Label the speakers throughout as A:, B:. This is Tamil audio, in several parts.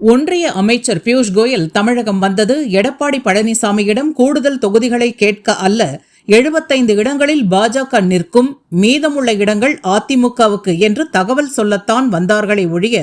A: ஒன்றிய அமைச்சர் பியூஷ் கோயல் தமிழகம் வந்தது. எடப்பாடி பழனிசாமியிடம் கூடுதல் தொகுதிகளை கேட்க அல்ல. எழுபத்தைந்து இடங்களில் பாஜக நிற்கும். மீதமுள்ள இடங்கள் அதிமுகவுக்கு என்று தகவல் சொல்லத்தான் வந்தார்களே ஒழிய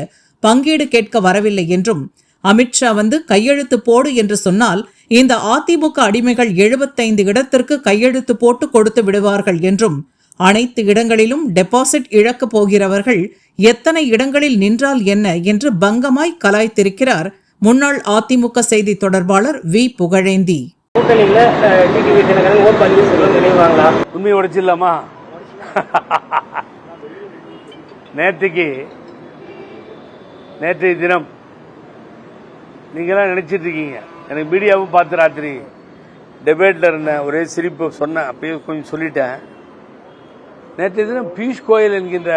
A: பங்கீடு கேட்க வரவில்லை என்றும் அமித்ஷா வந்து கையெழுத்து போடு என்று சொன்னால் இந்த அதிமுக அடிமைகள் எழுபத்தைந்து இடத்திற்கு கையெழுத்து போட்டு கொடுத்து விடுவார்கள் என்றும் அனைத்து இடங்களிலும் டெபாசிட் இழக்கப் போகிறவர்கள் எத்தனை இடங்களில் நின்றால் என்ன என்று பங்கமாய் கலாய்த்திருக்கிறார் முன்னாள் அதிமுக செய்தி தொடர்பாளர் வி. புகழேந்தி.
B: உண்மையை உடைச்சிடலாமா? நேற்றுக்கு நேற்றைய தினம் நீங்களாம் நினைச்சிட்டு இருக்கீங்க எனக்கு மீடியாவும் பார்த்து ராத்திரி டெபேட்டில் இருந்தேன். ஒரே சிரிப்பு சொன்னேன். அப்பயே கொஞ்சம் சொல்லிட்டேன். நேற்றைய தினம் பியூஷ் கோயல் என்கின்ற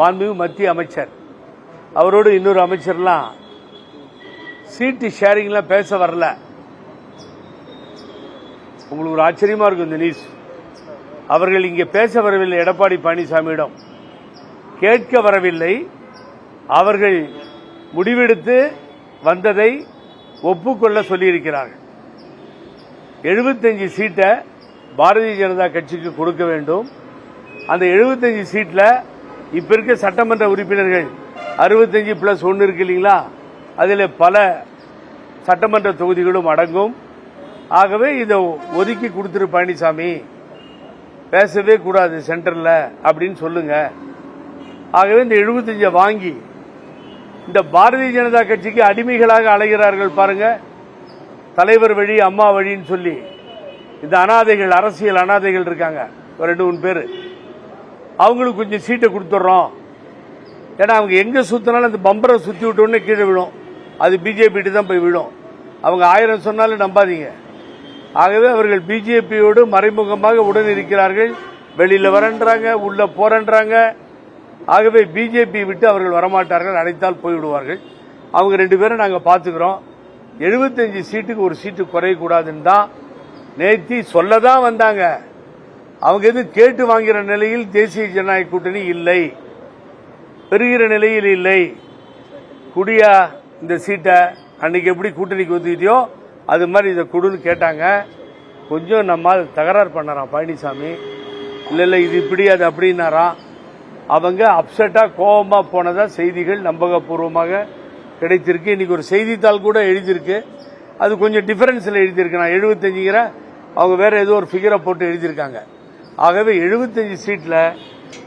B: மாண்புமிகு மத்திய அமைச்சர் அவரோடு இன்னொரு அமைச்சர்லாம் சீட்டு ஷேரிங்லாம் பேச வரல. உங்களுக்கு ஒரு ஆச்சரியமாக இருக்கும் இந்த நியூஸ் அவர்கள் இங்கே பேச வரவில்லை எடப்பாடி பழனிசாமியிடம். கேட்க வரவில்லை. அவர்கள் முடிவெடுத்து வந்ததை ஒப்புக்கொள்ள சொல்லியிருக்கிறார்கள். எழுபத்தஞ்சு சீட்டை பாரதிய ஜனதா கட்சிக்கு கொடுக்க வேண்டும். அந்த எழுபத்தஞ்சு சீட்டில் இப்போ இருக்க சட்டமன்ற உறுப்பினர்கள் அறுபத்தஞ்சு ப்ளஸ் ஒன்று இருக்கு இல்லைங்களா? அதில் பல சட்டமன்ற தொகுதிகளும் அடங்கும். ஆகவே இதை ஒதுக்கி கொடுத்துரு பழனிசாமி. பேசவே கூடாது சென்டரில் அப்படின்னு சொல்லுங்க. ஆகவே இந்த எழுபத்தஞ்சை வாங்கி இந்த பாரதிய ஜனதா கட்சிக்கு அடிமைகளாக அலைகிறார்கள் பாருங்க. தலைவர் வழி அம்மா வழின்னு சொல்லி. இந்த அனாதைகள் அரசியல் அனாதைகள் இருக்காங்க. ஒரு ரெண்டு மூணு பேர். அவங்களுக்கு கொஞ்சம் சீட்டை கொடுத்துட்றோம். ஏன்னா அவங்க எங்கே சுற்றினாலும் அந்த பம்பரை சுற்றி விட்டோன்னே கீழே விழும். அது பிஜேபிட்டு தான் போய் விழும். அவங்க ஆயிரம் சொன்னாலும் நம்பாதீங்க. ஆகவே அவர்கள் பிஜேபியோடு மறைமுகமாக உடன் இருக்கிறார்கள். வெளியில் வரன்றாங்க உள்ள போறன்றாங்க. ஆகவே பிஜேபி விட்டு அவர்கள் வரமாட்டார்கள் அழைத்தால் போய்விடுவார்கள் அவங்க ரெண்டு பேரும் நாங்கள் பார்த்துக்கிறோம். எழுபத்தஞ்சு சீட்டுக்கு ஒரு சீட்டு குறையக்கூடாதுன்னு தான் நேத்தி சொல்லதான் வந்தாங்க. அவங்க எதுவும் கேட்டு வாங்குகிற நிலையில் தேசிய ஜனநாயக கூட்டணி இல்லை. பெறுகிற நிலையில் இல்லை. குடியா இந்த சீட்டை அன்னைக்கு எப்படி கூட்டணிக்கு ஒதுக்கிட்டியோ அது மாதிரி இதை கொடுன்னு கேட்டாங்க. கொஞ்சம் நம்மால் தகராறு பண்ணறான் பழனிசாமி. இல்லை இல்லை இது இப்படி அது அப்படின்னாராம். அவங்க அப்செட்டாக கோபமாக போனதாக செய்திகள் நம்பகபூர்வமாக கிடைத்திருக்கு. இன்னைக்கு ஒரு செய்தித்தாள் கூட எழுதியிருக்கு. அது கொஞ்சம் டிஃபரன்ஸில் எழுதியிருக்கு. நான் எழுபத்தஞ்சுங்கிற அவங்க வேற ஏதோ ஒரு ஃபிகரை போட்டு எழுதியிருக்காங்க. ஆகவே எழுபத்தஞ்சு சீட்டில்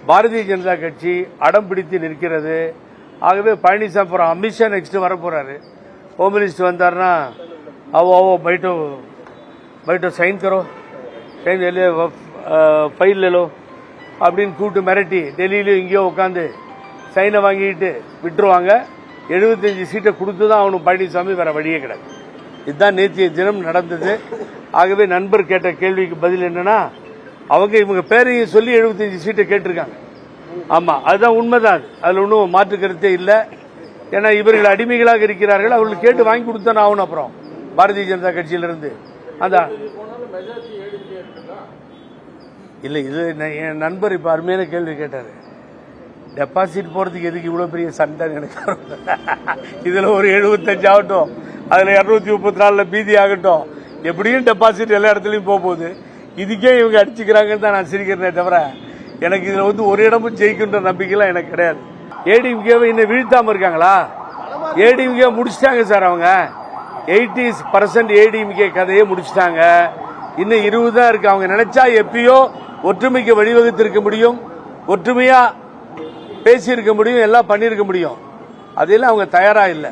B: பாரதிய ஜனதா கட்சி அடம் பிடித்து நிற்கிறது. ஆகவே பழனிசாமி போகிறான் அமித்ஷா நெக்ஸ்ட்டு வரப்போகிறாரு ஹோம் மினிஸ்டர் வந்தார்னா அவோ அவோ பைட்டோ பைட்டோ சைன் கரோ சைன் ஃபைல் லோ அப்படின்னு கூப்பிட்டு மிரட்டி டெல்லியிலையும் இங்கேயோ உட்காந்து சைனை வாங்கிட்டு விட்டுருவாங்க. எழுபத்தஞ்சு சீட்டை கொடுத்து தான் அவனும் பழனிசாமி வேற வழியே கிடையாது. இதுதான் நேற்றைய தினம் நடந்தது. ஆகவே நண்பர் கேட்ட கேள்விக்கு பதில் என்னன்னா அவங்க இவங்க பேரையும் சொல்லி 75 சீட்டை கேட்டிருக்காங்க. ஆமாம் அதுதான் உண்மைதான். அது. அதில் ஒன்றும் மாற்று கருத்தே இல்லை. ஏன்னா இவர்கள் அடிமைகளாக இருக்கிறார்கள். அவர்கள் கேட்டு வாங்கி கொடுத்தானே ஆகணும் அப்புறம். பாரதிய ஜனதா கட்சியிலிருந்து. அதான். இல்லை இது என் நண்பர் இப்போ அருமையான கேள்வி கேட்டார். டெபாசிட் போகிறதுக்கு எதுக்கு இவ்வளோ பெரிய சண்டை எனக்கு இதில் ஒரு 75 ஆகட்டும். அதில் இரநூத்தி முப்பத்தி நாலில் பீதி ஆகட்டும். எப்படியும் டெபாசிட் எல்லா இடத்துலையும் போக போகுது. இதுக்கே இவங்க அடிச்சுக்கிறாங்கன்னு தான் நான் சிரிக்கிறேனே தவிர எனக்கு இதில் வந்து ஒரு இடமும் ஜெயிக்கின்ற நம்பிக்கைலாம் எனக்கு கிடையாது. ஏடிஎம்கேவை இன்னும் வீழ்த்தாமல் இருக்காங்களா? ஏடிஎம்கே முடிச்சிட்டாங்க சார் அவங்க. எயிட்டி பர்சன்ட் ஏடிஎம்கே கதையை முடிச்சிட்டாங்க. இன்னும் இருபது தான் இருக்கு. அவங்க நினைச்சா எப்பயோ ஒற்றுமைக்கு வழிவகுத்திருக்க முடியும். ஒற்றுமையா பேசியிருக்க முடியும். எல்லாம் பண்ணியிருக்க முடியும். அதெல்லாம் அவங்க தயாரா இல்லை.